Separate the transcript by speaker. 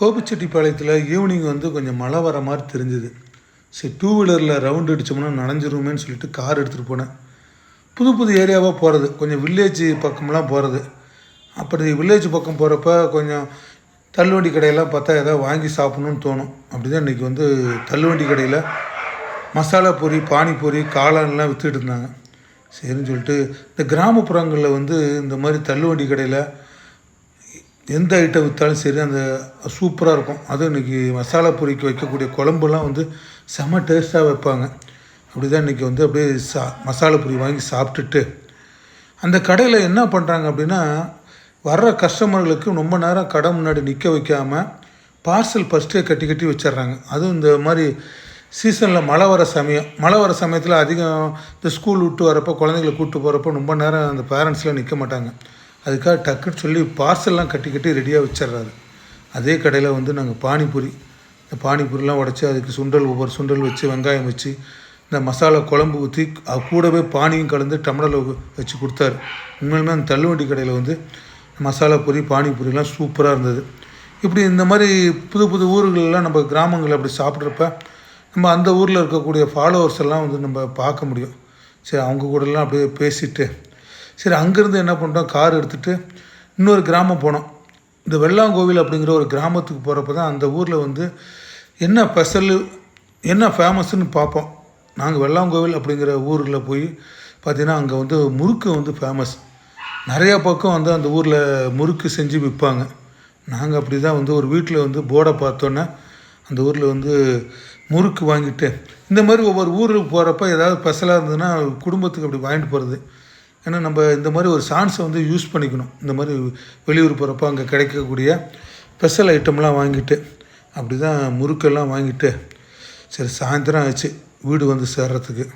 Speaker 1: கோபிச்செட்டிப்பாளையத்தில் ஈவினிங் வந்து கொஞ்சம் மழை வர மாதிரி தெரிஞ்சுது. சரி டூ வீலரில் ரவுண்ட் அடித்தோம்னா நனைஞ்சிருமேன்னு சொல்லிட்டு கார் எடுத்துகிட்டு போனேன். புது புது ஏரியாவாக போகிறது கொஞ்சம் வில்லேஜ் பக்கம்லாம் போகிறது அப்படி வில்லேஜ் பக்கம் போகிறப்ப கொஞ்சம் தள்ளுவண்டி கடையெல்லாம் பார்த்தா எதாவது வாங்கி சாப்பிட்ணுன்னு தோணும். அப்படி தான் இன்றைக்கி வந்து தள்ளுவண்டி கடையில் மசாலா பூரி பானிபூரி காளான்லாம் விற்றுட்டு இருந்தாங்க. சரின்னு சொல்லிட்டு இந்த கிராமப்புறங்களில் வந்து இந்த மாதிரி தள்ளுவண்டி கடையில் எந்த ஐட்டம் விற்றாலும் சரி அந்த சூப்பராக இருக்கும். அதுவும் இன்றைக்கி மசாலா பொரிக்கு வைக்கக்கூடிய குழம்புலாம் வந்து செம டேஸ்ட்டாக வைப்பாங்க. அப்படி தான் இன்றைக்கி வந்து அப்படியே சா மசாலா பொரி வாங்கி சாப்பிட்டுட்டு அந்த கடையில் என்ன பண்ணுறாங்க அப்படின்னா வர்ற கஸ்டமர்களுக்கு ரொம்ப நேரம் கடை முன்னாடி நிற்க வைக்காமல் பார்சல் ஃபஸ்ட்டே கட்டி கட்டி வச்சிடுறாங்க. அதுவும் இந்த மாதிரி சீசனில் மழை வர சமயம் மழை வர சமயத்தில் அதிகம் இந்த ஸ்கூல் விட்டு வரப்போ குழந்தைங்களை கூப்பிட்டு போகிறப்போ ரொம்ப நேரம் அந்த பேரண்ட்ஸ்லாம் நிற்க மாட்டாங்க. அதுக்காக டக்குன்னு சொல்லி பார்சல்லாம் கட்டி கட்டி ரெடியாக வச்சிடுறாரு அதே கடையில் வந்து நாங்கள் பானிபூரி இந்த பானிபூரிலாம் உடச்சி அதுக்கு சுண்டல் ஒவ்வொரு சுண்டல் வச்சு வெங்காயம் வச்சு இந்த மசாலா குழம்பு ஊற்றி அது கூடவே பானியும் கலந்து டம்ளரில் வச்சு கொடுத்தாரு. உண்மையிலுமே அந்த தள்ளுவண்டி கடையில் வந்து மசாலா பூரி பானிபூரிலாம் சூப்பராக இருந்தது. இப்படி இந்த மாதிரி புது புது ஊர்களெலாம் நம்ம கிராமங்களில் அப்படி சாப்பிட்றப்ப நம்ம அந்த ஊரில் இருக்கக்கூடிய ஃபாலோவர்ஸ் எல்லாம் வந்து நம்ம பார்க்க முடியும். சரி அவங்க கூடலாம் அப்படியே பேசிட்டு சரி அங்கேருந்து என்ன பண்ணிட்டோம்? கார் எடுத்துகிட்டு இன்னொரு கிராமம் போனோம். இந்த வெள்ளாங்கோவில் அப்படிங்கிற ஒரு கிராமத்துக்கு போகிறப்ப தான் அந்த ஊரில் வந்து என்ன ஸ்பெஷல் என்ன ஃபேமஸ்ன்னு பார்ப்போம். நாங்கள் வெள்ளாங்கோவில் அப்படிங்கிற ஊரில் போய் பார்த்தீங்கன்னா அங்கே வந்து முறுக்கு வந்து ஃபேமஸ் நிறையா பக்கம் வந்து அந்த ஊரில் முறுக்கு செஞ்சு விற்பாங்க. நாங்கள் அப்படி தான் வந்து ஒரு வீட்டில் வந்து போர்டை பார்த்தோன்னே அந்த ஊரில் வந்து முறுக்கு வாங்கிட்டு இந்த மாதிரி ஒவ்வொரு ஊருக்கு போகிறப்ப ஏதாவது ஸ்பெஷலாக இருந்ததுன்னா குடும்பத்துக்கு அப்படி வாங்கிட்டு போகிறது ஏன்னா நம்ம இந்த மாதிரி ஒரு சான்ஸை வந்து யூஸ் பண்ணிக்கணும். இந்த மாதிரி வெளியூர் போகிறப்ப அங்கே கிடைக்கக்கூடிய ஸ்பெஷல் ஐட்டம்லாம் வாங்கிட்டு அப்படி தான் முறுக்கெல்லாம் வாங்கிட்டு சரி சாயந்தரம் ஆச்சு வீடு வந்து சேர்றதுக்கு.